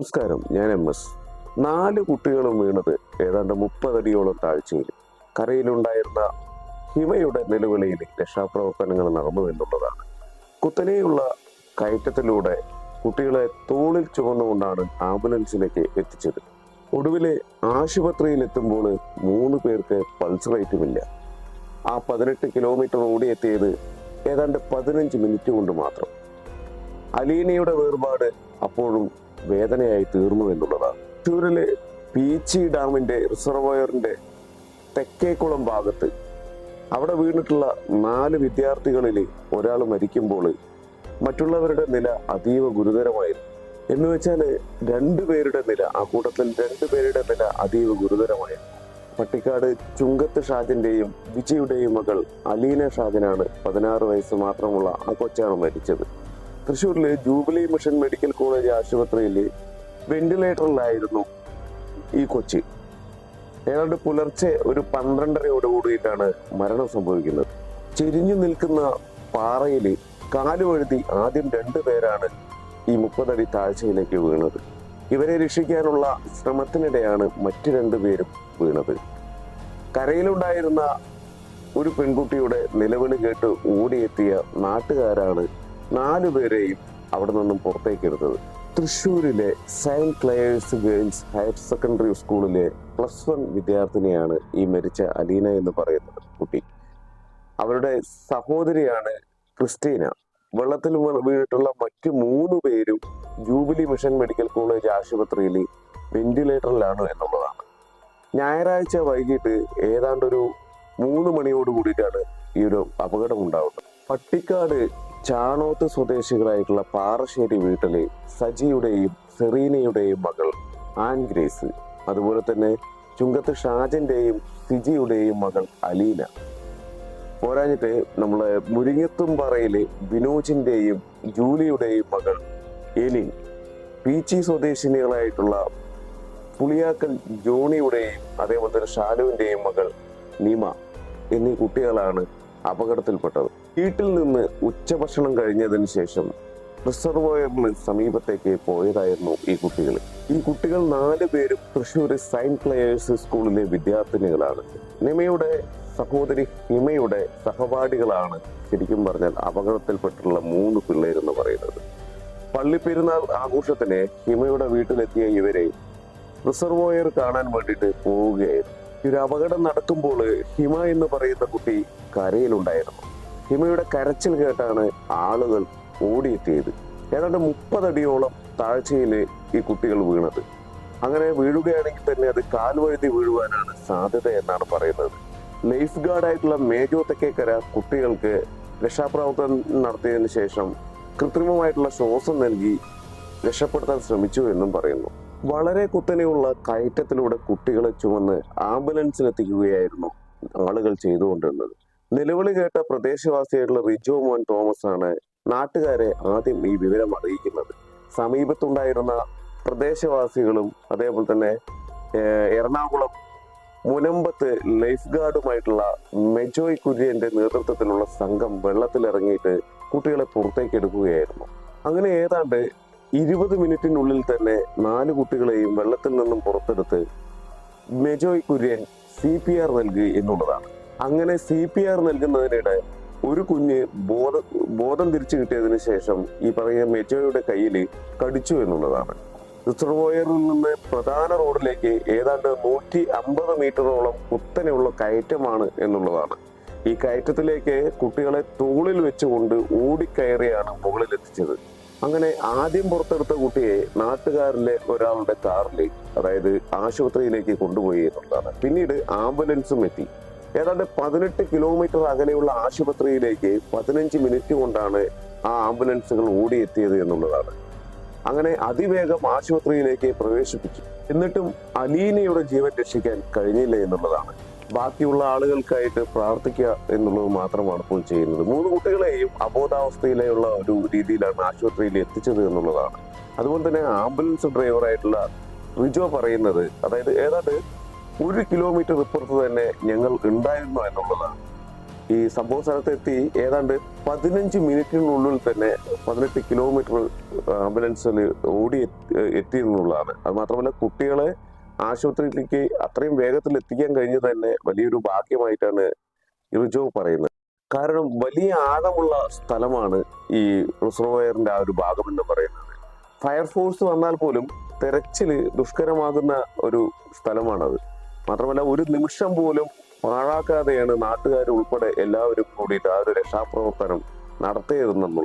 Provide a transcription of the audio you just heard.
നമസ്കാരം ഞാൻ M S. നാല് കുട്ടികളും വീണത് ഏതാണ്ട് മുപ്പതടിയോളം താഴ്ചയിൽ കരയിലുണ്ടായിരുന്ന ഹിമയുടെ നിലവിളിയിൽ രക്ഷാപ്രവർത്തനങ്ങൾ നടന്നു എന്നുള്ളതാണ്. കുത്തനെയുള്ള കയറ്റത്തിലൂടെ കുട്ടികളെ തോളിൽ ചുമന്നുകൊണ്ടാണ് ആംബുലൻസിലേക്ക് എത്തിച്ചത്. ഒടുവിലെ ആശുപത്രിയിൽ എത്തുമ്പോൾ മൂന്ന് പേർക്ക് പൾസ് റേറ്റുമില്ല ആ പതിനെട്ട് കിലോമീറ്റർ ഓടിയെത്തിയത് ഏതാണ്ട് പതിനഞ്ച് മിനിറ്റ് കൊണ്ട് മാത്രം. അലീനയുടെ വേർപാട് അപ്പോഴും വേദനയായി തീർന്നു എന്നുള്ളതാണ്. തൃശ്ശൂരിലെ പീച്ചി ഡാമിന്റെ റിസർവയറിന്റെ തെക്കേക്കുളം ഭാഗത്ത് അവിടെ വീണിട്ടുള്ള നാല് വിദ്യാർത്ഥികളിൽ ഒരാൾ മരിക്കുമ്പോൾ മറ്റുള്ളവരുടെ നില അതീവ ഗുരുതരമായിരുന്നു. എന്ന് വെച്ചാൽ രണ്ടുപേരുടെ നില ആ കൂട്ടത്തിൽ രണ്ടുപേരുടെ നില അതീവ ഗുരുതരമായിരുന്നു. പട്ടിക്കാട് ചുങ്കത്ത് ഷാജിന്റെയും വിജയുടെയും മകൾ അലീന ഷാജിനാണ് പതിനാറ് വയസ്സ് മാത്രമുള്ള ആ കൊച്ചാണ് മരിച്ചത്. തൃശ്ശൂരിലെ ജൂബിലി മിഷൻ മെഡിക്കൽ കോളേജ് ആശുപത്രിയിൽ വെന്റിലേറ്ററിലായിരുന്നു ഈ കൊച്ചി. ഏതാണ്ട് പുലർച്ചെ ഒരു പന്ത്രണ്ടരയോട് കൂടിയിട്ടാണ് മരണം സംഭവിക്കുന്നത്. ചെരിഞ്ഞു നിൽക്കുന്ന പാറയിൽ കാലുവഴുതി ആദ്യം രണ്ടു പേരാണ് ഈ മുപ്പതടി താഴ്ചയിലേക്ക് വീണത്. ഇവരെ രക്ഷിക്കാനുള്ള ശ്രമത്തിനിടെയാണ് മറ്റു രണ്ടുപേരും വീണത്. കരയിലുണ്ടായിരുന്ന ഒരു പെൺകുട്ടിയുടെ നിലവിളി കേട്ട് ഓടിയെത്തിയ നാട്ടുകാരാണ് നാലുപേരെയും അവിടെ നിന്നും പുറത്തേക്ക് എടുത്തത്. തൃശ്ശൂരിലെ saint Clare's girls higher secondary സ്കൂളിലെ പ്ലസ് വൺ വിദ്യാർത്ഥിനിയാണ് ഈ മരിച്ച അലീന എന്ന് പറയുന്ന കുട്ടി. അവരുടെ സഹോദരിയാണ് ക്രിസ്റ്റീന. വെള്ളത്തിൽ വീണിട്ടുള്ള മറ്റു മൂന്ന് പേരും ജൂബിലി മിഷൻ മെഡിക്കൽ കോളേജ് ആശുപത്രിയിൽ വെന്റിലേറ്ററിലാണ് എന്നുള്ളതാണ്. ഞായറാഴ്ച വൈകിട്ട് ഏതാണ്ടൊരു മൂന്ന് മണിയോട് കൂടിയിട്ടാണ് ഈ ഒരു അപകടം ഉണ്ടാവുന്നത്. പട്ടിക്കാട് ചാണോത്ത് സ്വദേശികളായിട്ടുള്ള പാറശ്ശേരി വീട്ടിലെ സജിയുടെയും സെറീനയുടെയും മകൾ ആൻ ഗ്രേസ്. അതുപോലെ തന്നെ ചുങ്കത്ത് ഷാജന്റെയും സിജിയുടെയും മകൾ അലീന. പോരാഞ്ഞിട്ട് നമ്മളെ മുരിങ്ങത്തുംപാറയിലെ വിനോജിന്റെയും ജൂലിയുടെയും മകൾ എലിൻ. പീച്ചി സ്വദേശിനികളായിട്ടുള്ള പുളിയാക്കൽ ജോണിയുടെയും അതേപോലെ തന്നെ ഷാലുവിന്റെയും മകൾ നിമ എന്നീ കുട്ടികളാണ് അപകടത്തിൽപ്പെട്ടത്. വീട്ടിൽ നിന്ന് ഉച്ചഭക്ഷണം കഴിഞ്ഞതിന് ശേഷം റിസർവോയറിന് സമീപത്തേക്ക് പോയതായിരുന്നു ഈ കുട്ടികൾ. ഈ കുട്ടികൾ നാല് പേരും തൃശ്ശൂർ സൈന്റ് പ്ലേയേഴ്സ് സ്കൂളിലെ വിദ്യാർത്ഥിനികളാണ്. നിമയുടെ സഹോദരി ഹിമയുടെ സഹപാഠികളാണ് ശരിക്കും പറഞ്ഞാൽ അപകടത്തിൽപ്പെട്ടുള്ള മൂന്ന് പിള്ളേരെന്ന് പറയുന്നത്. പള്ളിപ്പെരുന്നാൾ ആഘോഷത്തിന് ഹിമയുടെ വീട്ടിലെത്തിയ ഇവരെ റിസർവോയർ കാണാൻ വേണ്ടിയിട്ട് പോവുകയായിരുന്നു. ഒരു അപകടം നടക്കുമ്പോൾ ഹിമ എന്ന് പറയുന്ന കുട്ടി കരയിലുണ്ടായിരുന്നു. ഹിമയുടെ കരച്ചിൽ കേട്ടാണ് ആളുകൾ ഓടിയെത്തിയത്. ഏതാണ്ട് മുപ്പതടിയോളം താഴ്ചയിൽ ഈ കുട്ടികൾ വീണത്. അങ്ങനെ വീഴുകയാണെങ്കിൽ തന്നെ അത് കാൽവഴുതി വീഴുവാനാണ് സാധ്യത എന്നാണ് പറയുന്നത്. ലൈഫ് ഗാർഡായിട്ടുള്ള മേജോ തെക്കേക്കര കുട്ടികൾക്ക് രക്ഷാപ്രവർത്തനം നടത്തിയതിനു ശേഷം കൃത്രിമമായിട്ടുള്ള ശ്വാസം നൽകി രക്ഷപ്പെടുത്താൻ ശ്രമിച്ചു എന്നും പറയുന്നു. വളരെ കുത്തനെയുള്ള കയറ്റത്തിലൂടെ കുട്ടികളെ ചുമന്ന് ആംബുലൻസിലെത്തിക്കുകയായിരുന്നു ആളുകൾ ചെയ്തുകൊണ്ടിരുന്നത്. നിലവിളി കേട്ട പ്രദേശവാസിയായിട്ടുള്ള റിജോ മോൻ തോമസ് ആണ് നാട്ടുകാരെ ആദ്യം ഈ വിവരം അറിയിക്കുന്നത്. സമീപത്തുണ്ടായിരുന്ന പ്രദേശവാസികളും അതേപോലെ തന്നെ എറണാകുളം മുനമ്പത്ത് ലൈഫ് ഗാർഡുമായിട്ടുള്ള മെജോയ് കുര്യന്റെ നേതൃത്വത്തിലുള്ള സംഘം വെള്ളത്തിലിറങ്ങിയിട്ട് കുട്ടികളെ പുറത്തേക്ക് എടുക്കുകയായിരുന്നു. അങ്ങനെ ഏതാണ്ട് ഇരുപത് മിനിറ്റിനുള്ളിൽ തന്നെ നാല് കുട്ടികളെയും വെള്ളത്തിൽ നിന്നും പുറത്തെടുത്ത് Mejoy Kurian C P R നൽകി എന്നുള്ളതാണ്. അങ്ങനെ സി പി ആർ നൽകുന്നതിനിടെ ഒരു കുഞ്ഞ് ബോധ ബോധം തിരിച്ചു കിട്ടിയതിനു ശേഷം ഈ പറയുന്ന മെറ്റോയുടെ കയ്യിൽ കടിച്ചു എന്നുള്ളതാണ്. റിസർവോയറിൽ നിന്ന് പ്രധാന റോഡിലേക്ക് ഏതാണ്ട് നൂറ്റി അമ്പത് മീറ്ററോളം കുത്തനെയുള്ള കയറ്റമാണ് എന്നുള്ളതാണ്. ഈ കയറ്റത്തിലേക്ക് കുട്ടികളെ തോളിൽ വെച്ചുകൊണ്ട് ഓടിക്കയറിയാണ് മുകളിൽ എത്തിച്ചത് അങ്ങനെ ആദ്യം പുറത്തെടുത്ത കുട്ടിയെ നാട്ടുകാരിലെ ഒരാളുടെ കാറിൽ അതായത് ആശുപത്രിയിലേക്ക് കൊണ്ടുപോയി എന്നുള്ളതാണ്. പിന്നീട് ആംബുലൻസും എത്തി. ഏതാണ്ട് പതിനെട്ട് കിലോമീറ്റർ അകലെയുള്ള ആശുപത്രിയിലേക്ക് പതിനഞ്ച് മിനിറ്റ് കൊണ്ടാണ് ആ ആംബുലൻസുകൾ ഓടിയെത്തിയത് എന്നുള്ളതാണ്. അങ്ങനെ അതിവേഗം ആശുപത്രിയിലേക്ക് പ്രവേശിപ്പിച്ചു. എന്നിട്ടും അലീനയുടെ ജീവൻ രക്ഷിക്കാൻ കഴിഞ്ഞില്ല എന്നുള്ളതാണ്. ബാക്കിയുള്ള ആളുകൾക്കായിട്ട് പ്രാർത്ഥിക്കുക എന്നുള്ളത് മാത്രമാണ് ഇപ്പോൾ ചെയ്യുന്നത്. മൂന്ന് കുട്ടികളെയും അബോധാവസ്ഥയിലുള്ള ഒരു രീതിയിലാണ് ആശുപത്രിയിൽ എത്തിച്ചത് എന്നുള്ളതാണ്. അതുപോലെ തന്നെ ആംബുലൻസ് ഡ്രൈവറായിട്ടുള്ള റിജോ പറയുന്നത് അതായത് ഏതാണ്ട് ഒരു കിലോമീറ്റർ ഇപ്പുറത്ത് തന്നെ ഞങ്ങൾ ഉണ്ടായിരുന്നു എന്നുള്ളതാണ്. ഈ സംഭവ സ്ഥലത്തെത്തി ഏതാണ്ട് പതിനഞ്ച് മിനിറ്റിനുള്ളിൽ തന്നെ പതിനെട്ട് കിലോമീറ്റർ ആംബുലൻസിൽ ഓടി എത്തി- എന്നുള്ളതാണ് അത് മാത്രമല്ല കുട്ടികളെ ആശുപത്രിയിലേക്ക് അത്രയും വേഗത്തിൽ എത്തിക്കാൻ കഴിഞ്ഞത് തന്നെ വലിയൊരു ഭാഗ്യമായിട്ടാണ് റിജോ പറയുന്നത്. കാരണം വലിയ ആഴമുള്ള സ്ഥലമാണ് ഈ റിസർവയറിന്റെ ആ ഒരു ഭാഗം എന്ന് പറയുന്നത്. ഫയർഫോഴ്സ് വന്നാൽ പോലും തെരച്ചിൽ ദുഷ്കരമാകുന്ന ഒരു സ്ഥലമാണത്. മാത്രമല്ല ഒരു നിമിഷം പോലും പാഴാക്കാതെയാണ് നാട്ടുകാർ ഉൾപ്പെടെ എല്ലാവരും കൂടിയിട്ട് ആ ഒരു രക്ഷാപ്രവർത്തനം നടത്തിയതെന്നുള്ളത്